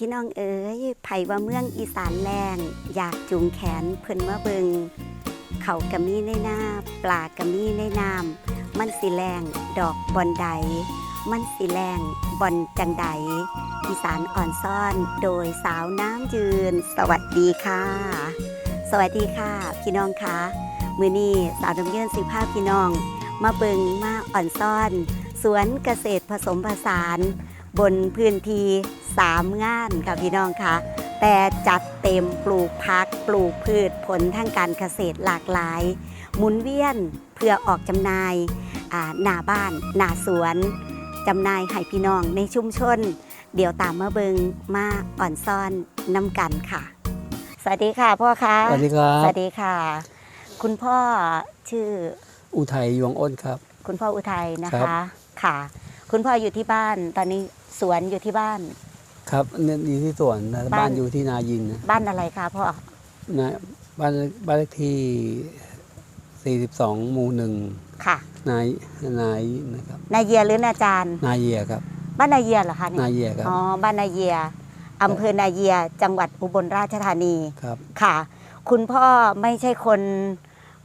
พี่น้องเอ๋ยไผว่าเมืองอีสานแรงอยากจูงแขนเพิ่นมาเบิงเขากะมีในน้าปลากะมีในน้ำมันสิแรงดอกบอนใด มันสิแรงบอนจังใด อีสานอ่อนซ่อนโดยสาวน้ำยืน สวัสดีค่ะ สวัสดีค่ะ พี่น้องคะมือนี้สาวน้ำยืนสิภาพพี่น้อง มาเบิงมาอ่อนซ่อน สวนเกษตรผสมผสาน บนพื้นที่สามงานค่ะพี่น้องคะแต่จัดเต็มปลูกพักปลูกพืชผลทางการเกษตรหลากหลาย หมุนเวียนเพื่อออกจำหน่ายอ่าหน้าบ้านหน้าสวนจำหน่ายให้พี่น้องในชุมชน เดี๋ยวตามมาเบิงมาอ่อนซ่อนน้ำกันค่ะ สวัสดีค่ะพ่อคะสวัสดีครับสวัสดีค่ะ คุณพ่อชื่ออุทัยยวงอ้นครับ คุณพ่ออุทัยนะครัคะบค่ะ คุณพ่ออยู่ที่บ้านตอนนี้ สวนอยู่ที่บ้าน ครับเนี่ยอยู่ที่สวนนะบ้านบ้านอยู่ที่นายินนะบ้านอะไรคะพ่อนะบ้านบ้านเลขที่ 42 หมู่หนึ่งค่ะนายนายนะครับนาเยียหรือนาจารย์นาเยียครับ บ้านนาเยียเหรอคะเนี่นายเยียครับอ๋อบ้านนาเยียอำเภอนาเยียจังหวัดอุบลราชธานีครับค่ะ คุณพ่อไม่ใช่คน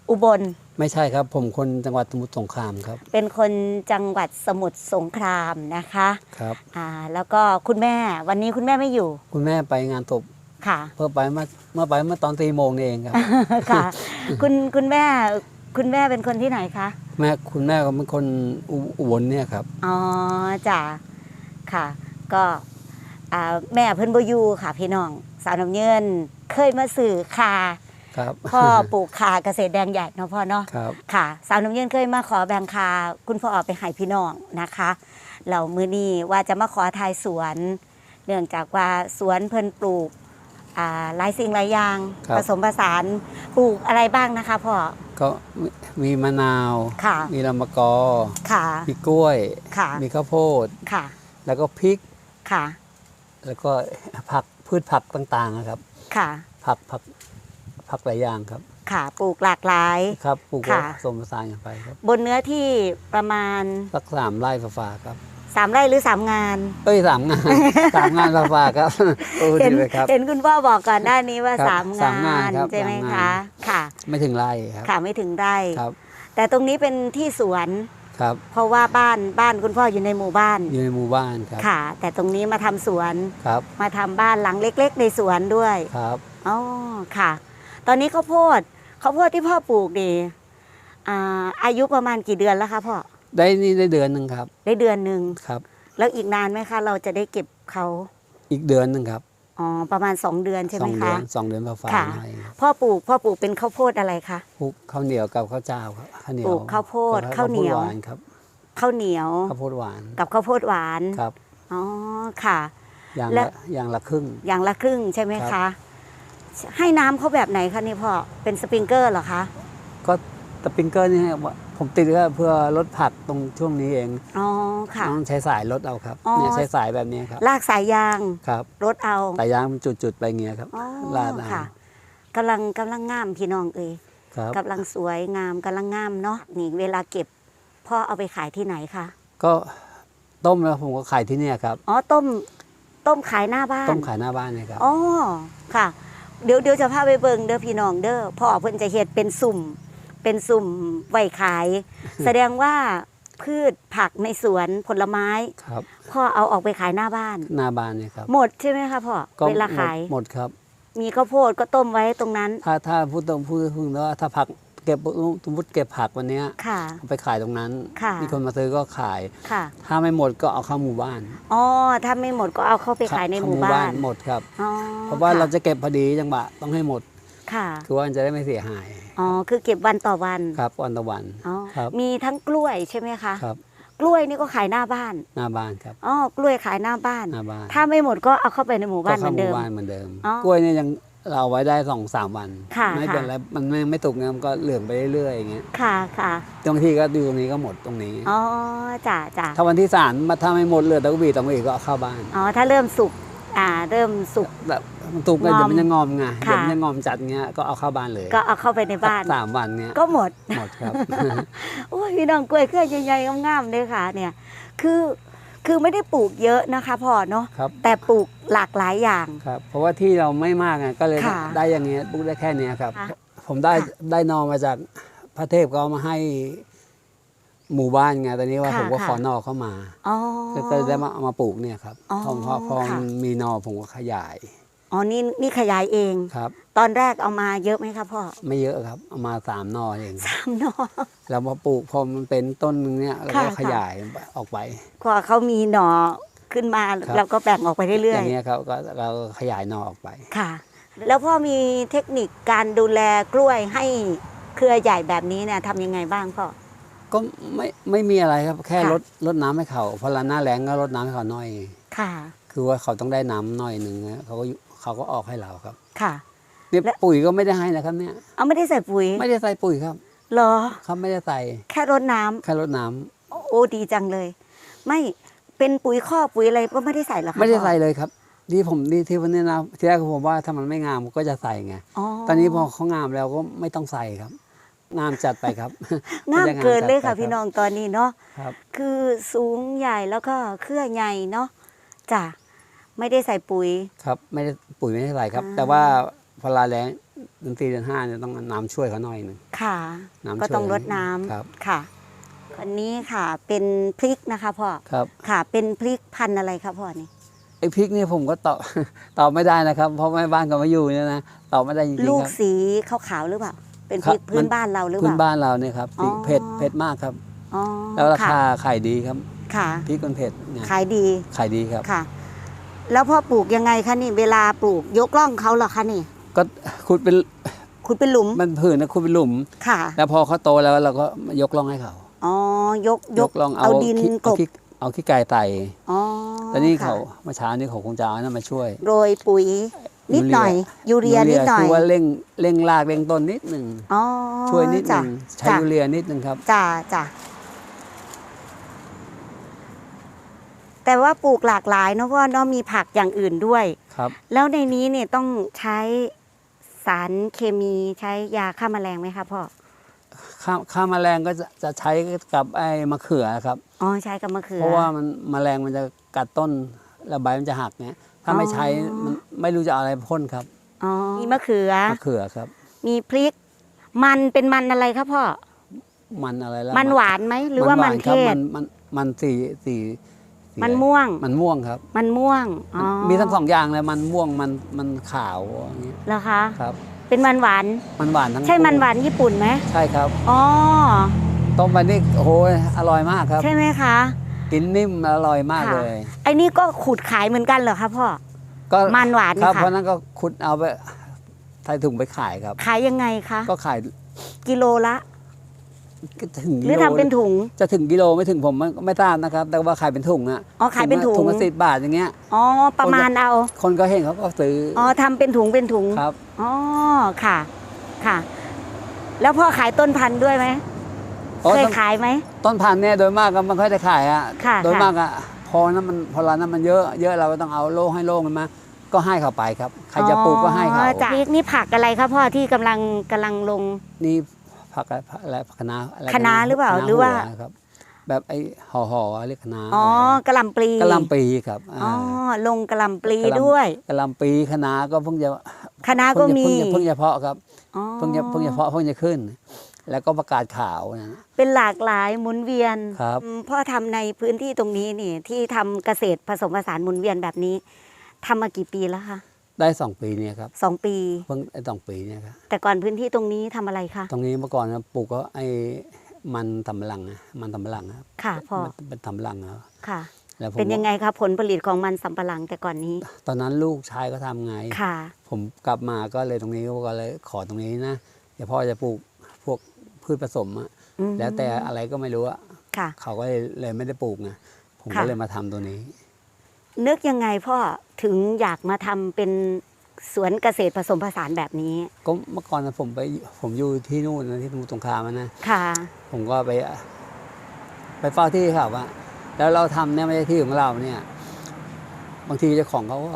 อุบล ไม่ใช่ครับ ผมคนจังหวัดสมุทรสงครามครับ เป็นคนจังหวัดสมุทรสงครามนะคะครับอ่าแล้วก็คุณแม่วันนี้คุณแม่ไม่อยู่ คุณแม่ไปงานศพค่ะ เพื่อไปเมื่อเมื่อไปเมื่อตอนตีโมงนี่เองครับค่ะ คุณคุณแม่คุณแม่เป็นคนที่ไหนคะแม่คุณแม่ก็เป็นคนอุอุบลเนี่ยครับอ๋อจ้ะค่ะ ก็อ่าแม่เพิ่นบอยูค่ะพี่น้องสาวน้ำเงินเคยมาสื่อคา ครับพ่อปลูกคาเกษตรแดงใหญ่เนาะพ่อเนาะครับค่ะ สาวน้ำเงินเคยมาขอแบ่งคาคุณพ่อเอาไปให้พี่น้องนะคะเรามือนี้ว่าจะมาขอทายสวน เนื่องจากว่าสวนเพิ่นปลูกอ่าหลายสิ่งหลายอย่างครับผสมผสานปลูกอะไรบ้างนะคะพ่อก็มีมีมะนาวค่ะมีลำมะกอค่ะมีกล้วยค่ะมีข้าวโพดค่ะแล้วก็พริกค่ะแล้วก็ผักพืชผักต่างๆนะครับค่ะผักผัก ผักหลายอย่างครับค่ะปลูกหลากหลาย ครับปลูกค่ะผสมผสานกันไปครับบนเนื้อที่ประมาณ สักสามไร่ฟ้าๆครับสามไร่หรือสามงาน เอ้ยสามงาน สามงานฟ้าๆครับโอ้เห็ดีนเลยครับ เห็นคุณพ่อบอกก่อนหน้านี้ว่า ครับสามสามงางานนครับใช่ไหมสามงาคะ น ค่ะ ไม่ถึงไร่ครับค่ะไม่ถึงไร่ ครับแต่ตรงนี้เป็นที่สวน ครับเพราะว่าบ้านบ้านคุณพ่ออยู่ในหมู่บ้าน อยู่ในหมู่บ้านครับค่ะ แต่ตรงนี้มาทำสวน ครับมาทำบ้านหลังเล็ก ๆ ในสวนด้วย ครับ อ๋อ ค่ะ ตอนนี้ข้าวโพดข้าวโพดที่พ่อปลูกดีอ่าอายุประมาณกี่เดือนแล้วคะพ่อได้นี่ได้เดือนหนึ่งครับ ได้เดือนหนึ่งครับ แล้วอีกนานไหมคะ เราจะได้เก็บเขาอีกเดือนหนึ่งครับอ๋อประมาณ2เดือนใช่สไหอมงเดือคะนสองเดือนฟ้าค่ะๆหน่อยครับพ่อปลูกพ่อปลูกเป็นข้าวโพดอะไรคะปลูกข้าวเหนียวกับข้าวเจ้าครับข้าวเหนียวปลูกข้าวโพดกับข้าวเหนียวข้หวานครับข้าวเหนียวข้าวโพดหวานกับข้าวโพดหวานครับอ๋อค่ะอย่างและละอย่างละครึ่งอย่างละครึ่งใช่ไหมครัคะบ ให้น้ำเขาแบบไหนคะนี่พ่อ เป็นสปริงเกอร์เหรอคะ ก็สปริงเกอร์นี่ว่าผมติดก็เพื่อลดผักตรงช่วงนี้เอง อ๋อ ค่ะ ต้องใช้สายลดเอาครับ อ๋อ เนี่ยใช้สายแบบนี้ครับ ลากสายยางครับรถเอาสายยางมันจุดๆไปเงี้ยครับ อ๋อลาดเอาค่ะกำลังกำลังงามพี่น้องเอ้ยครับ กำลังสวยงามกำลังงามเนาะนี่เวลาเก็บพ่อเอาไปขายที่ไหนคะก็ต้มแล้วผมก็ขายที่เนี่ยครับ อ๋อต้มต้มขายหน้าบ้าน ต้มขายหน้าบ้านเนี่ยครับ อ๋อค่ะ เดี๋ยวเดี๋ยวจะพาไปเบิ่งเด้อพี่น้องเด้อพ่อเพิ่นจะเฮ็ดเป็นสุ่ม เป็นสุ่มไว้ขาย แสดงว่าพืชผักในสวนผลไม้ ครับพ่อเอาออกไปขายหน้าบ้าน หน้าบ้านเนี่ยครับหมดใช่ไหมคะพ่อก็เวลาขายหมดหมดครับ มีข้าวโพดก็ต้มไว้ตรงนั้น ถ้าถ้าพูดตรงพูดถึงว่าถ้าผัก เก็บสมมติเก็บผักวันเนี้ยค่ะ เอาไปขายตรงนั้น ค่ะ มีคนมาซื้อก็ขาย ค่ะถ้าไม่หมดก็เอาเข้าหมู่บ้านอ๋อถ้าไม่หมดก็เอาเข้าไปขายในหมู่บ้านหมดครับ อ๋อเพราะว่าเราจะเก็บพอดีจังหวะต้องให้หมด ค่ะคือว่ามันจะได้ไม่เสียหายอ๋อคือเก็บวันต่อวันครับวันต่อวันอ๋อครับมีทั้งกล้วยใช่ไหมคะครับกล้วยนี่ก็ขายหน้าบ้านหน้าบ้านครับอ๋อกล้วยขายหน้าบ้าน หน้าบ้านถ้าไม่หมดก็เอาเข้าไปในหมู่บ้านเหมือนเดิมบ้านเหมือนเดิม อ๋อ กล้วยเนี่ยยัง เราไว้ได้สองสามวัน ค่ะไม่เป็นค่ะ ไรมันไม่ไม่ตกเนี่ยมันก็เหลืองไปเรื่อยๆอย่างเงี้ยค่ะค่ะบางทีก็ดูตรงนี้ก็หมดตรงนี้ อ๋อจ้ะจ้ะถ้าวันที่สามมาถ้าไม่หมดเหลือตะกบีตะกบีก็เอาเข้าบ้านอ๋อถ้าเริ่มสุกอ่าเริ่มสุก แบบมันตุกเลยงอมเดี๋ยวมันจะงอมไงค่ะ เดี๋ยวมันจะงอมจัดเงี้ยก็เอาเข้าบ้านเลยก็เอาเข้าไปในบ้าน สามวันเงี้ยก็หมด หมดครับ โอ้ยพี่น้องกล้วยเครือใหญ่ๆงามๆเลยค่ะ เนี่ย คือ คือไม่ได้ปลูกเยอะนะคะพ่อเนาะครับแต่ปลูกหลากหลายอย่าง ครับ เพราะว่าที่เราไม่มากไงก็เลยค่ะได้อย่างเงี้ยปลูกได้แค่เนี้ยครับ ค่ะผมได้ค่ะได้นอมาจากพระเทพก็เอามาให้หมู่บ้านไงตอนนี้ว่าค่ะผมก็ค่ะ ขอนอเข้ามา อ๋อ ก็ก็ได้มาเอามาปลูกเนี่ยครับอ๋อพอพอพอค่ะ มันมีนอผมก็ขยาย อ๋อนี่นี่ขยายเอง ครับ ตอนแรกเอามาเยอะไหมคะพ่อไม่เยอะครับ เอามาสามนอเองสามหนอ แล้วพอปลูกพอมันเป็นต้นนึงเนี่ยเราก็ค่ะ ขยายออกไปกว่าเขามีหนอขึ้นมาครับเราก็แบ่งออกไปเรื่ออยย่างเงี้ยครับก็เราขยายนอออกไป ๆค่ะ แล้วพ่อมีเทคนิคการดูแลกล้วยให้เครือใหญ่แบบนี้เนี่ยทำยังไงบ้างพ่อ ก็ไม่ไม่มีอะไรครับแค่ค่ะ ลดลดน้ำให้เขาพอละหน้าแรงก็ลดน้ำให้เขาหน่อย ค่ะ คือว่าเขาต้องได้น้ำหน่อยหนึ่งนะเขาก็อยู่ เขาก็ออกให้เราครับค่ะเนี่ยและปุ๋ยก็ไม่ได้ให้นะครับเนี่ยเอาไม่ได้ใส่ปุ๋ย ไม่ได้ใส่ปุ๋ยครับเหรอเขาไม่ได้ใส่แค่รดน้ำแค่ลดน้ำโอ้ดีจังเลย ไม่เป็นปุ๋ยข้อกปุ๋ยอะไรก็ไม่ได้ใส่เหรอคะไม่ได้พ่อใส่เลยครับที่ผมที่ที่วันนี้นะที่แรกผมว่าถ้ามันไม่งามก็จะใส่ไงอ๋อตอนนี้พอเขางามแล้วก็ไม่ต้องใส่ครับงามจัดไปครับงามเกินเลยค่ะจัดไปพี่น้องตอนนี้เนาะครับ คือสูงใหญ่แล้วก็เครือใหญ่เนาะจ้ะ ไม่ได้ใส่ปุ๋ย ครับไม่ได้ปุ๋ยไม่ได้ใส่ครับ อ่า แต่ว่าพอลาแรงเดือนสี่เดือนห้าเนี่ยต้องน้ำช่วยเขาหน่อยหนึ่งค่ะ น้ำก็ต้องช่วยรดน้ำครับค่ะ อันนี้ค่ะเป็นพริกนะคะพ่อครับค่ะ เป็นพริกพันธุ์อะไรคะพ่อนี่ไอ้พริกนี่ผมก็ตอบ ตอบไม่ได้นะครับ เพราะแม่บ้านก็มาอยู่เนี่ยนะตอบไม่ได้จริงๆลูกครับ สีขาวๆหรือเปล่าเป็นพครับริกพื้มัน นบ้านเราหรือเปพื้นล่า บ้านเราเนี่ยครับอ๋อ เผ็ดเผ็ดมากครับ อ๋อแล้วราค่ะคาขายดีครับค่ะ พริกมันเผ็ดเนี่ยขายดีขายดีครับ ค่ะ แล้วพ่อปลูกยังไงคะนี่เวลาปลูกยกล่องเขาเหรอคะนี่ ก็ขุดเป็นคุณเป็นหลุมมันผืนนะขุดเป็นหลุมค่ะ แล้วพอเขาโตแล้วเราก็ยกล่องให้เขาอ๋อยกยกล่องเอาเอาดินขี้กเอาบขี้เอาขี้ไก่ไต่อ๋อแล้วนี่ค่ะเขาเมื่อเช้านี่เขาคงจะเอานั่นมาช่วย โรยปุ๋ยนิดหน่อย ยูเรียนิดหน่อยคือว่าเร่งเร่งรากเร่งต้นนิดหนึ่งอ๋อช่วยนิดหจ้ะนึ่งใช้จ้ะยูเรียนิดหนึ่งครับจ้าจ้า แต่ว่าปลูกหลากหลายเนอะเพราะว่าเนาะมีผักอย่างอื่นด้วย ครับ แล้วในนี้เนี่ยต้องใช้สารเคมีใช้ยาฆ่าแมลงไหมคะพ่อข้าข้าแมลงก็จะจะใช้กับไอ้มะเขือครับ อ๋อใช้กับมะเขือ เพราะว่ามันแมลงมันจะกัดต้นแล้วใบมันจะหักเนี่ยถ้าไม่ใช้อ๋อมันไม่รู้จะเอาอะไรพ่นครับอ๋อมีมะเขือ มะเขือครับ มีพริก มันเป็นมันอะไรครับพ่อ มันอะไรแล้วมันหวานไหมหรือว่ามันหเทครับศมันมันมันสีสีสี มันอะไรม่วง มันม่วงครับ มันม่วงอ๋อมีทั้งสองอย่างเลยมันม่วงมันมันขาวอย่างเงี้ยเหรอคะครับ เป็นมันหวานมันหวานทั้งใช่มันหคู่วานญี่ปุ่นไหมใช่ครับอ๋อต้มไปนี่โอ้โหอร่อยมากครับ ใช่ไหมคะกินนิ่มอร่อยมากค่ะเลยไอ้นี่ก็ขูดขายเหมือนกันเหรอคะพ่อก็มันหวานครับค่ะเพราะนั้นก็ขุดเอาไปใส่ถุงไปขายครับ ขายยังไงคะก็ขายกิโลละ ก็ถึงหรือกิโลทำเป็นถุง จะถึงกิโลไม่ถึงผมไม่ไม่ทราบนะครับ แต่ว่าขายเป็นถุงอะอ๋อขายเป็นถุง ถุงละสิบบาทอย่างเงี้ย อ๋อ ประมาณเอา คนก็เห็นเขาก็ซื้ออ๋อทำเป็นถุงเป็นถุง ครับ อ๋อ ค่ะ ค่ะ แล้วพ่อขายต้นพันธุ์ด้วยไหมเพราะเคยต้นขายไหม ต้นพันธุ์เนี่ยโดยมากก็ไม่ค่อยได้ขายอะค่ะโดยค่ะ มากอะพอนั้นมันพอเรานั้นมันเยอะเยอะเราก็ต้องเอาโล่ให้โล่กันมา ก็ให้เขาไปครับ ใครจะปลูกก็ให้เขาอ๋อจ้ะพริกนี่ผักอะไรครับพ่อที่กำลังกำลังลง นี่ ผักอะไรผักอะไรผักคะน้าอะไรคะน้าหรือเปล่าคะน้หรือว่าหัครับ แบบไอ้ห่อห่อๆเรียกคะน้าอ๋อกระหลำปลีกะหล่ำปีครับอ๋อาลงกระหลำปลีกะหล่ำด้วย กะหล่ำปีคะน้าก็เพิ่งจะคณะก็มีเพิ่งจะเพิ่งจะเพาะครับอ๋อเพิ่งจะเพิ่งจะเพาะเพิ่งจะขึ้น แล้วก็ประกาศข่าวนะ เป็นหลากหลายหมุนเวียนครับ อืมพ่อทำในพื้นที่ตรงนี้นี่ที่ทำเกษตรผสมผสานหมุนเวียนแบบนี้ทำมากี่ปีแล้วคะ ได้สองปีเนี่ยครับสองปี เพิ่งไอ้สองปีเนี่ยครับแต่ก่อนพื้นที่ตรงนี้ทำอะไรคะ ตรงนี้เมื่อก่อนนะปลูกก็ไอ้มันตำปะหลังนะมันตำปะหลังครับค่ะพ่อมันเป็นตำปะหลังครับค่ะ แล้วผมเป็นยังไงคะผลผลิตของมันสำปะหลังแต่ก่อนนี้ ตอนนั้นลูกชายก็ทำไง ค่ะ ผมกลับมาก็เลยตรงนี้ก็เลยขอตรงนี้นะเดี๋ยวพ่อจะปลูกพวกพืชผสมอะอืมแล้วแต่อะไรก็ไม่รู้อะค่ะ เขาก็เลยเลยไม่ได้ปลูกไงผมค่ะก็เลยมาทำตัวนี้ นึกยังไงพ่อถึงอยากมาทำเป็นสวนเกษตรผสมผสานแบบนี้ก็เมื่อก่อนนะผมไปผมอยู่ที่นู่นนะที่สมุทรสงครามอะนะ ค่ะผมก็ไปไปเฝ้าที่เขาว่าแล้วเราทำเนี่ยไม่ใช่ที่ของเราเนี่ย บางทีเจ้าของเขาก็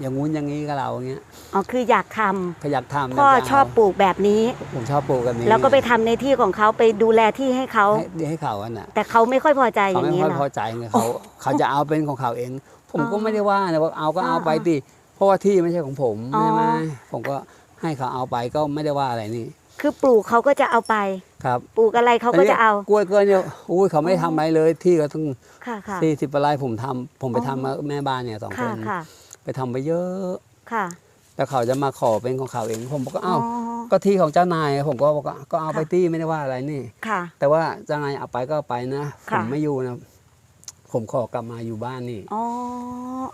อย่างงู้นอย่างนี้กับเราอย่างเงี้ยอ๋อคืออยากทำขยักทำพ่อแล้วจะชอบปลูกแบบนี้ ผมชอบปลูกแบบนี้แล้วก็ไปทำในที่ของเขาไปดูแลที่ให้เขาให้ให้เขาอันน่ะแต่เขาไม่ค่อยพอใจอเขาย่างไม่นี้ค่อยเหรพออใจไงเขาเขาจะเอาเป็นของเขาเอง ผมก็อ๋อไม่ได้ว่านะว่าเอาก็เอาอ่าไปดิเพราะว่าที่ไม่ใช่ของผมอ๋อใช่ไหมผมก็ให้เขาเอาไปก็ไม่ได้ว่าอะไรนี่คือปลูกเขาก็จะเอาไป ครับ ปลูกอะไรเขาก็จะเอา กล้วยเกินเนี่ยอุ้ยเขาไม่อ๋อทำอะไรเลย ที่ก็ต้องค่ะค่ะสี่สิบไร่ผมทำผมไปอ๋อทำมาแม่บ้านเนี่ยสองคค่ะนค่ะ ไปทำไปเยอะค่ะแล้วเขาจะมาขอเป็นของเขาเอง ผมบอกว่าอ๋ออ้าวก็ที่ของเจ้านายผมก็บอกว่าก็เอาไปค่ะที่ไม่ได้ว่าอะไรนี่ค่ะ แต่ว่าเจ้านายเอาไปก็เอาไปนะผค่ะมไม่อยู่นะผมขอกลับมาอยู่บ้านนี่อ๋อ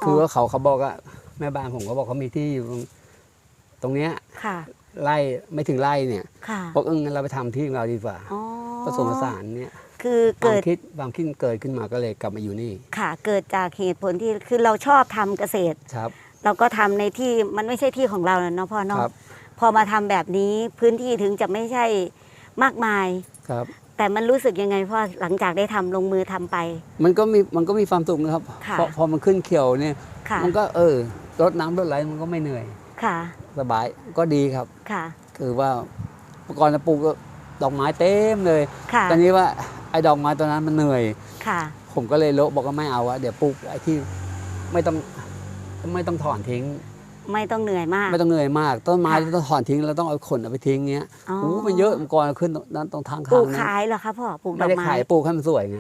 คือว่าเขาเขาบอกว่าแม่บ้านผมก็บอกเขามีที่อยู่ตรงตรงเนี้ยค่ะไร่ไม่ถึงไร่เนี่ยค่ะบอกเอองั้นเราไปทำที่ของเราดีกว่าอ๋อผสมผสานเนี่ย คือควาเกิมดคิดความคิดเกิดขึ้นมาก็เลยกลับมาอยู่นี่ค่ะเกิดจากเหตุผลที่คือเราชอบทำเกษตร ครับ เราก็ทำในที่มันไม่ใช่ที่ของเราเนาะพ่อคเนาะรับพอมาทำแบบนี้พื้นที่ถึงจะไม่ใช่มากมาย ครับ แต่มันรู้สึกยังไงพ่อหลังจากได้ทำลงมือทำไป มันก็มีมันก็มีความสุขนะครับค่ะ พอพอมันขึ้นเขียวเนี่ยค่ะมันก็เออรดน้ำรดไหลมันก็ไม่เหนื่อย ค่ะสบายก็ดีครับ ค่ะคือว่าเมื่อก่อนจะปลูกดอกไม้เต็มเลยค่ะตอนนี้ว่า ไอ้ดอกไม้ตัวนั้นมันเหนื่อย ค่ะ ผมก็เลยโละบอกว่าไม่เอาอะเดี๋ยวปลูกไอ้ที่ไม่ต้องไม่ต้องถอนทิ้ง ไม่ต้องเหนื่อยมาก ไม่ต้องเหนื่อยมาก ต้นไม้ค่ะที่ต้องถอนทิ้งเราต้องเอาขนเอาไปทิ้งเงี้ยอ๋อ โอ้มันเยอะเมื่อก่อนขึ้นนั้นตรงทางปข้าลูงกนั้นขายเหรอคะพ่อปลูกดไม่อกได้ไม้ขายปลูกให้มันสวยไง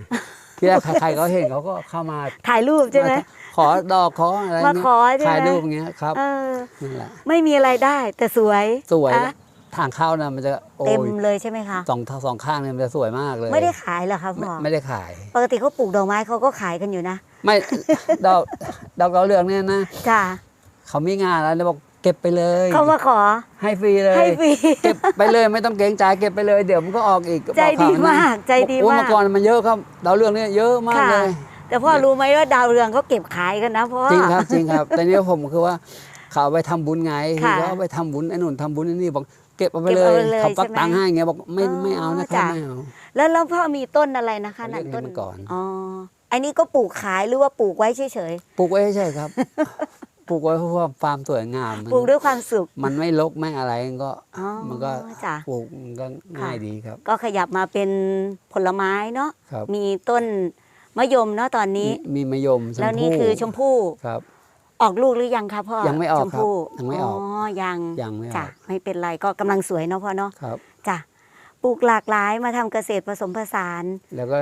ที่แรกใครๆเขาเห็นเขาก็เข้ามาถ่ายรูปใช่ไหม ขอดอกขออะไรมาเงี้ขอใช่ไหม ถ่ายรูปอย่างเงี้ยครับเออ นั่นแหละ ไม่มีอะไรได้ แต่สวยสวยอะ ทางเข้านะมันจะโอ้เต็มยเลยใช่ไหมคะสองสองข้างเนี่ยมันจะสวยมากเลย ไม่ได้ขายเหรอคะไม่พ่อไม่ได้ขาย ปกติเขาปลูกดอกไม้เขาก็ขายกันอยู่นะ ไม่ดอกดอกดาวเรืองเนี่ยนะจ้าเขามีงานแล้วเนี่ยบอกเก็บไปเลยเขามาขอ ให้ฟรีเลยให้ฟรีเก็บไปเลยไม่ต้องเกรงใจเก็บไปเลยเดี๋ยวมันก็ออกอีกใจดีบอกเขนะมากใจดีโอ้ยมากเมื่อก่อนมันเยอะครับดาวเรืองเนี่ยเยอะมากค่ะเลย แต่พ่อรู้ไหมว่าดาวเรืองเขาเก็บขายกันนะพ่อจริงครับจริงครับแต่เนี้ผมคือว่าเขาเอาไปทำบุญไงค่ะเขาเอาไปทำบุญไอ้นุ่นทำบุญไอ้นี่บอกเก็บเอาไปเก็บเลเอายไปเลย เขาปักใช่ไหมตังค์ให้ไงบอกไม่อ๋อไม่เอานะครับจ้ะไม่เอาแล้วแล้วพ่อมีต้นอะไรนะคะเขาเรีนั่ยนกต้นเงินก่อนอ๋ออันนี้ก็ปลูกขายหรือว่าปลูกไว้เฉยปลูกไว้ใช่ครับ ปลูกไว้เพื่อความสวยงามมันๆปลูกด้วยความสุขมันไม่รกไม่อะไรก็อ๋อมันก็จ้ะปลูกมันก็ง่ายดีครับ ก็ขยับมาเป็นผลไม้เนาะครับมีต้นมะยมเนาะตอนนี้ มีมีมะยมชมแล้วนี่พู่คือชมพู่ครับ ออกลูกหรือยังคะพ่อยังไม่ออกชมพู่ครับยังไม่ออก อ๋อยังยังไม่อจ้ะอกไม่เป็นไรก็กำลังสวยเนาะพ่อเนาะครับ จ้ะปลูกหลากหลายมาทำเกษตรผสมผสานแล้วก็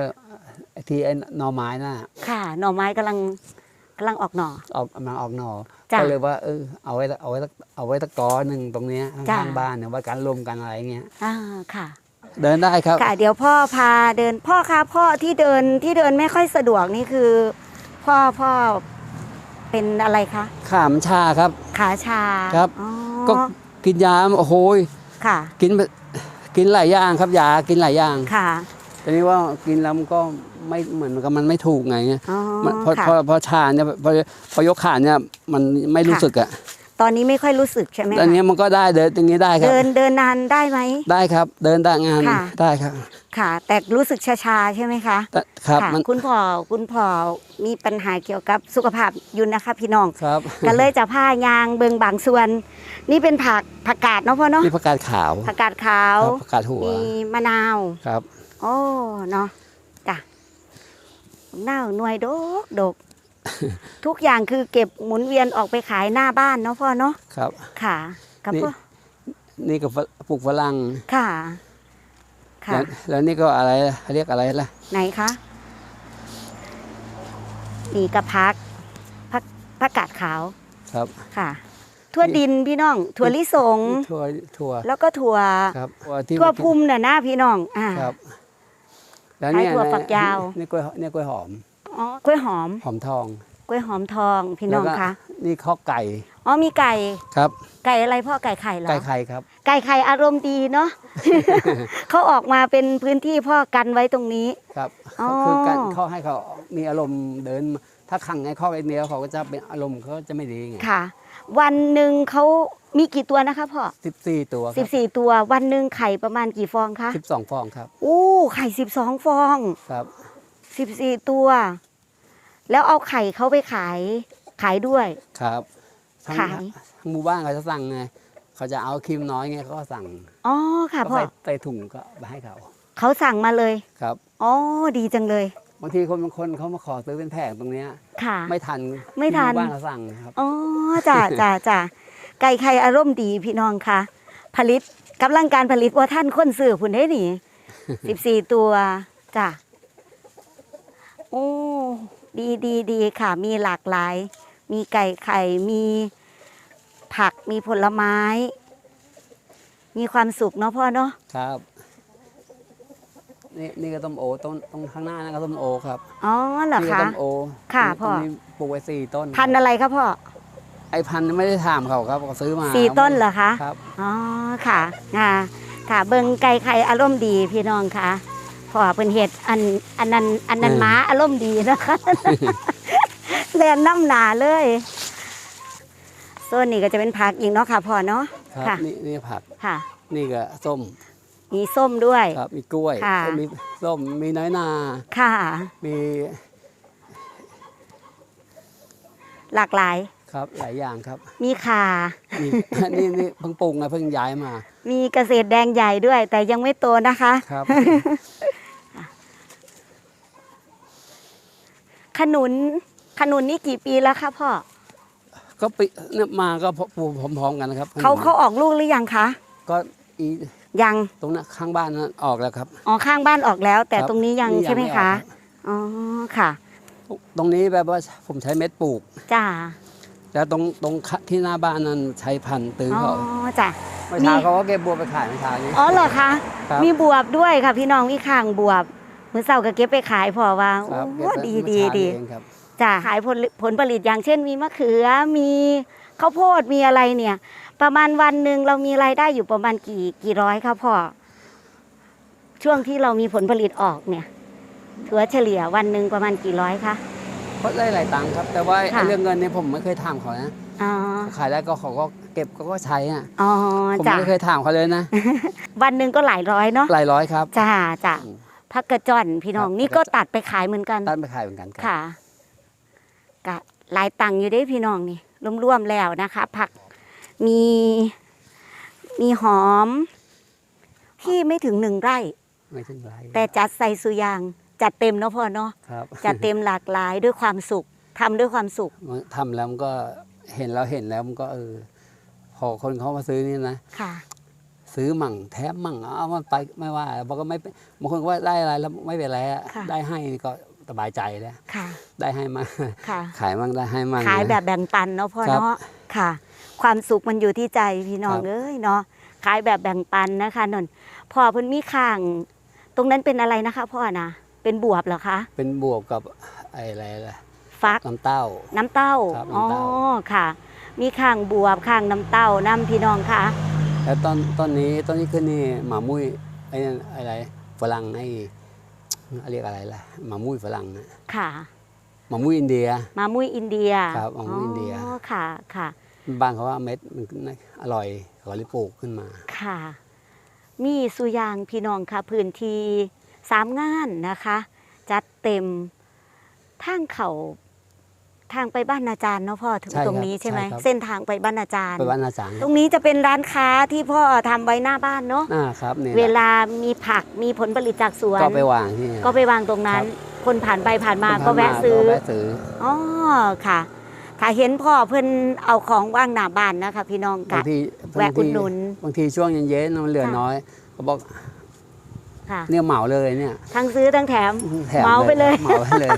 ไอ้ที่ไอ้หน่อไม้น่ะค่ะหน่อไม้กำลังกำลังออกหน่อ ออกมาออกหน่อจ้ะก็เลยว่าเออเอาไว้เอาไว้สักเอาไว้ตะกอหนึ่งตรงเนี้ยจ้ะ ข้างๆบ้านเนี่ยไว่าการรวมกันอะไรเงี้ยอ่าค่ะ เดินได้ครับ ค่ะเดี๋ยวพ่อพาเดินพ่อคะพ่อที่เดินที่เดินไม่ค่อยสะดวกนี่คือ พ่อพ่อ เป็นอะไรคะขามนชาครับ ขาชาครับ อ๋อก็กินยาโอ้โหยค่ะกินกินหลายอย่างครับยากินหลายอย่างค่ะแต่นี่ว่ากินแล้วมันก็ไม่เหมือนกับมันไม่ถูกไงอ๋อมันพอค่ะ พอพอชาเนี่ยพอพอยกขาเนี่ยมันไม่รู้ค่ะ สึกอะตอนนี้ไม่ค่อยรู้สึกใช่ไหมตอนคะนี้มันก็ได้เดินอย่างนี้ได้ครับ เดินเดินนานได้ไหม ได้ครับ เดินได้งานค่ะ ได้ครับ ค่ะ แต่รู้สึกชาๆใช่ไหมคะแต่ครับค่ะมัน คุณพ่อคุณพ่อมีปัญหาเกี่ยวกับสุขภาพอยู่นะคะพี่น้องครับ ก็เลยจะผ้ายางเบิงบางส่วน นี่เป็นผักผักกาดเนาะพ่อเนาะนี่ผักกาดขาวผักกาดขาว ครับผักกาดหัวมีมะนาว ครับ โอ้เนาะจ้ะเน่าหน่วยดกดก ทุกอย่างคือเก็บหมุนเวียนออกไปขายหน้าบ้านเนาะพ่อเนาะครับ ค่ะกับนี่ พ่อนี่ก็ฝปลูกฝรั่งค่ะ ค่ะ แล้วแล้วนี่ก็อะไรล่ะเรียกอะไรล่ะ ไหนคะนี่กระพักพักผักกาดขาวครับค่ะ ทั่วดินพี่น้อง ถั่วลิสง ถั่วถั่วแล้วก็ถั่วครับถั่วที่ทั่วพุ่มน่ะนะพี่น้องอ่า ครับแล้วเนี่ยใช้ถั่วฝักยาว นี่กล้วยนี่กล้วยหอมอ๋อกล้วยหอม หอมทอง กล้วยหอมทองพี่น้องแล้วก็คะนี่ข้อไก่อ๋อมีไก่ครับ ไก่อะไรพ่อไก่ไข่เหรอไก่ไข่ครับ ไก่ไข่อารมณ์ดีเนาะ เขาออกมาเป็นพื้นที่พ่อกันไว้ตรงนี้ ครับ อ๋อ คือการเขาให้เขามีอารมณ์เดินมาถ้าขังไอ้ข้อไอ้เดียวเขาก็จะเป็นอารมณ์เขาจะไม่ดีไงค่ะ วันหนึ่งเขามีกี่ตัวนะคะพ่อสิบสี่ตัวคสิรับสี่ตัววันหนึ่งไข่ประมาณกี่ฟองคะสิบสองฟองครับ อู้ไข่สิบสองฟองครับ สิบสี่ตัว แล้วเอาไข่เขาไปขายขายด้วย ครับทั้งขาย ทั้งหมู่บ้านเขาจะสั่งไงเขาจะเอาครีมน้อยไงเขาก็สั่งอ๋อค่ะก็พ่อใส่ใส่ถุงก็ไปให้เขาเขาสั่งมาเลยครับอ๋อดีจังเลยบางทีคนบางคนเขามาขอซื้อเป็นแผงตรงเนี้ย ค่ะ ไม่ทันไม่ทันที่หบ้านเขาสั่งครับ อ๋อจ้ะจ้ะจ้ะไก่ไข่อารมณ์ดีพี่น้องค่ะ ผลิตกำลังการผลิตว่าท่านคนซื้อผุนได้หนิ สิบสี่ตัวจ้ะโอ้ ดีดีดีค่ะ มีหลากหลาย มีไก่ไข่ มีผัก มีผลไม้ มีความสุขเนาะพ่อเนาะ ครับ นี่นี่ก็ต้มโอต้นตรงข้างหน้านั่นก็ต้มโอครับอ๋อเหรอนี่ก็คะ ต้มโอค่ะตรงพ่อนี้ปลูกไว้สี่ต้นพันธุ์อะไรคะพ่อ ไอ้พันธุ์ไม่ได้ถามเขาครับเขาซื้อมาสี่ต้นเหรอคะ ครับ อ๋อค่ะค่ะค่ะ เบิงไก่ไข่อารมณ์ดีพี่น้องค่ะ พอเป็นเห็ดอันอันนั้นอันนั้นเออม้าอารมณ์ดีนะคะแลนน้ำหนาเลยโซนนี้ก็จะเป็นผักอีกเนาะค่ะพ่อเนาะครับค่ะนี่นี่ผักค่ะ นี่ก็ส้ม มีส้มด้วยครับมีกล้วยค่ะมีส้มมีน้อยนาค่ะ มี หลากหลายครับหลายอย่างครับ มีข่ามีนี่นี่เพิ่งปลูกนะเพิ่งย้ายมา มีเกษตรแดงใหญ่ด้วย แต่ยังไม่โตนะคะครับ ขนุนขนุนนี่กี่ปีแล้วคะพ่อก็ปีเนี่ยมาก็ปลูกพร้อมๆกันนะครับเขาเขาออกลูกหรือยังคะก็อียังตรงนั้นข้างบ้านนั้นออกแล้วครับอ๋อข้างบ้านออกแล้ว แต่ครับตรงนี้ยังนี่ใช่ไหมออกคะรับอ๋อค่ะ ตรงนี้แบบว่าผมใช้เม็ดปลูกจ้าแล้วตรงตรงที่หน้าบ้านนั้นใช้พันธุ์ตื้ออ๋อเขาจ้ะเมื่อเช้ามีเขาก็เก็บบัวไปขายเมื่อเช้านี้อ๋อเหรอคะครับมีบวบด้วยค่ะพี่น้องมีข้างบวบเมื่อเช้าก็เก็บไปขายพอว่าครับโอ้เก็บไปดีเมื่อดีเช้าดีนี้เองครับ จ้ะขายผลผลผลิตอย่างเช่นมีมะเขือมีข้าวโพดมีอะไรเนี่ย ประมาณวันหนึ่งเรามีรายได้อยู่ประมาณกี่กี่ร้อยครับพ่อช่วงที่เรามีผลผลิตออกเนี่ยถือว่าเฉลี่ยวันหนึ่งประมาณกี่ร้อยคะก็ได้หลายตังค์ครับ แต่ว่าค่ะ ไอ้เรื่องเงินเนี่ยผมไม่เคยถามเขานะอ๋อขายได้ก็เขาก็เก็บเขาก็ใช้อะอ๋อผมจ้ะไม่เคยถามเขาเลยนะ วันหนึ่งก็หลายร้อยเนาะหลายร้อยครับ จ้าจ้าอืม พักกระจอนพี่น้องครับนี่ก็ตัดไปขายเหมือนกันตั้นไปขายเหมือนกันครับค่ะกะหลายตังค์อยู่ได้พี่น้องนี่รวมๆแล้วนะคะ ผักมีมีหอม ที่ไม่ถึงหนึ่งไร่ ไม่ถึงไรแต่จัดใส่สุยาง จัดเต็มเนาะพ่อเนาะครับจัดเต็มหลากหลายด้วยความสุขทำด้วยความสุขมันทำแล้วมันก็เห็นเราเห็นแล้วมันก็เออพอคนเขามาซื้อนี่นะค่ะ ซื้อมั่งแถมมั่งเอามันไปไม่ว่าบอกก็ไม่เป็นบางคนก็ว่าได้อะไรแล้วไม่เป็นไรอะค่ะได้ให้ก็สบายใจแล้วค่ะได้ให้มาค่ะ ขายมั่งได้ให้มั่งขายนะแบบแบ่งปันเนาะพ่อครับเนาะค่ะ ความสุขมันอยู่ที่ใจพี่น้องครับเอ้ยเนาะขายแบบแบ่งปันนะคะนนพ่อเพิ่นมีข้าง ตรงนั้นเป็นอะไรนะคะพ่อนะเป็นบวบเหรอคะ เป็นบวกกับไอ้อะไรล่ะฟักน้ำเต้า น้ำเต้าครับอ๋อน้ำเต้าค่ะ มีข้างบวบข้างน้ำเต้าน้ำพี่น้องค่ะ แล้วต้นต้นนี้ต้นนี้ขึ้นนี่หมามุ้ยไอ้นั่นอะไรฝรั่งไอ้เรียกอะไรล่ะหมามุ้ยฝรั่งนะค่ะหมามุ้ยอินเดียมามุ้ยอินเดียครับมามุ้ยอินเดียอ๋อค่ะค่ะบางเขาว่าเม็ดมันอร่อยเขาเลยปลูกขึ้นมา ค่ะ มีสุยางพี่น้องค่ะพื้นที่สามงานนะคะ จัดเต็มทางเขา ทางไปบ้านอาจารย์เนาะพ่อถึงใช่ครับตรงนี้ใช่ไหมใช่ครับ เส้นทางไปบ้านอาจารย์ ไปบ้านอาจารย์ตรงนี้จะเป็นร้านค้าที่พ่อทำไว้หน้าบ้านเนาะอ่าครับนี่แหละเวลามีผักมีผลผลิตจากสวน ก็ไปวางที่นี่ก็ไปวางตรงนั้นครัคนผ่านไปผ่านมาคนก็ผ่นแวะซื้อ ก็แวะซื้ออ๋อค่ะ ถ้าเห็นพ่อเพิ่นเอาของว่างหน้าบ้านนะคะพี่น้องบากังทีแวะอุดหนุน บางทีช่วงเย็นๆมันเหลือค่ะน้อย ก็บอกค่ะ เนี่ยเหมาเลยเนี่ยทั้งซื้อทั้งแถม แถมเหมาไปเลย เหมาไปเลย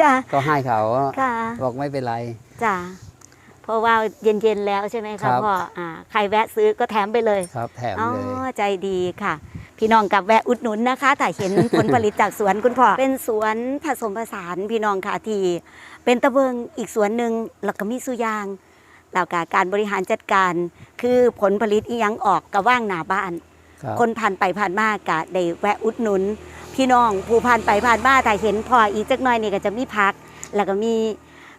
จ้ะก็ให้เขาค่ะบอกไม่เป็นไรจ้ะเพราะว่าเย็นๆแล้วใช่ไหมครัคะบพ่ออ่าใครแวะซื้อก็แถมไปเลยครับแถมอ๋อเลยใจดีค่ะ พี่น้องกับแวะอุดหนุนนะคะถ้าเห็นผลผลิตจากสวนคุณพ่อเป็นสวนผสมผสานพี่น้องค่ะที่เป็นตะเบิงอีกสวนหนึ่งแล้วก็มีสุยางแล้วก็การบริหารจัดการคือผลผลิตอียังออกกับว่างหน้าบ้านครับคนผ่านไปผ่านมากะได้แวะอุดหนุนพี่น้องผู้ผ่านไปผ่านมาแต่เห็นพออีกจักหน่อยนี่ก็จะมีพัก แล้วก็มี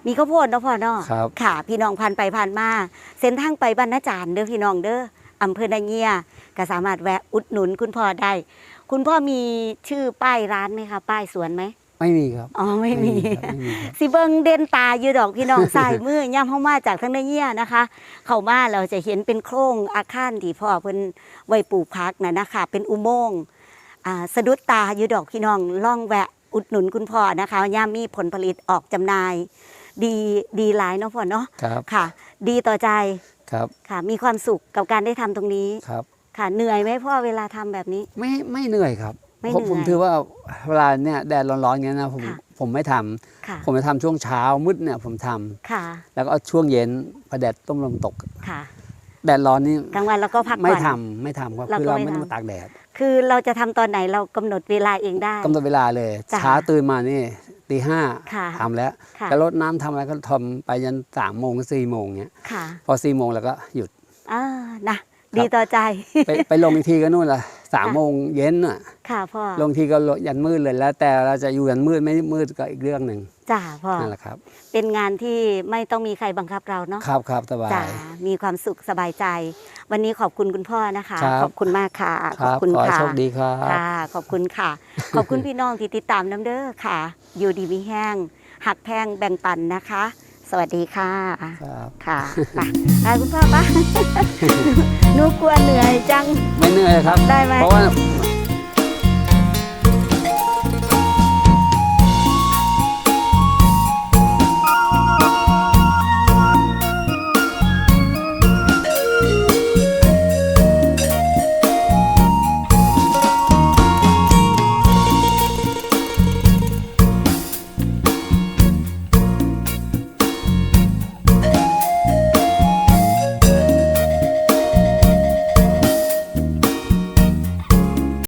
มีข้าวโพดเนาะพ่อเนาะครับ ค่ะ พี่น้องผ่านไปผ่านมาเส้นทางไปบรรณาจารย์เด้อพี่น้องเด้ออำเภอนาเงียก็สามารถแวะอุดหนุนคุณพ่อได้ คุณพ่อมีชื่อป้ายร้านไหมคะป้ายสวนไหมไม่มีครับอ๋อไม่มี ครับไม่มีครับ สิเบิงเด่นตาอยู่ดอกพี่น้องสายมือย่ำเข้ามาจากทางในเยี่ยนะคะ เข้ามาเราจะเห็นเป็นโครงอาคารที่พ่อเพิ่นไว้ปลูกพักนะนะคะ เป็นอุโมงค์อ่า สะดุดตาอยู่ดอกพี่น้องล่องแวะอุดหนุนคุณพ่อนะคะย่ามมีผลผลิตออกจำหน่าย ดีดีหลายเนาะพ่อเนาะครับค่ะ ดีต่อใจครับค่ะ มีความสุขกับการได้ทำตรงนี้ครับค่ะเหนื่อยไหมพ่อเวลาทำแบบนี้ไม่ไม่เหนื่อยครับไม่ผมเหนื่อยผมถือว่าเวลาเนี่ยแดดร้อนๆอย่างเงี้ยนะผมค่ะผมไม่ทำค่ะผมจะทำช่วงเช้ามืดเนี่ยผมทำค่ะ แล้วก็ช่วงเย็นพอแดดต้มลมตกค่ะแดดร้อนนี่กลางวันเราก็พักไม่ผ่อนทำไม่ทำครับเราคือก็เราไม่ไม่ได้ทำมาตากแดด คือเราจะทำตอนไหนเรากำหนดเวลาเองได้กำหนดเวลาเลยจ้ะเช้าตื่นมานี่ตีห้าค่ะทำแล้วค่ะจะรดน้ำทำอะไรก็ทำไปยันสามโมงสี่โมงเนี้ยค่ะพอสี่โมงแล้วก็หยุดอ่านะดีต่อใจ ไปไปลงอีกทีก็นู่นละสามโมงเย็นน่ะค่ะพ่อลงทีก็ยันมืดเลยแล้ว แต่เราจะอยู่ยันมืดไม่มืดก็อีกเรื่องหนึ่ง จ้าพ่อนั่นแหละครับ เป็นงานที่ไม่ต้องมีใครบังคับเราเนาะครับครับสบายจ้ามีความสุขสบายใจ วันนี้ขอบคุณคุณพ่อนะคะครับขอบคุณมากค่ะคขอบรับคุณขอให้ค่ะโชคดีครับค่ะขอบคุณค่ะ ขอบคุณพี่น้องที่ติดตามน้ำเด้อค่ะ อยู่ดีมีแห้ง หักแพงแบ่งปันนะคะ สวัสดีค่ะครับค่ะไปไปคุณพ่อปะหนูกลัวเหนื่อยจังไม่เหนื่อยครับได้ไหมเพราะว่า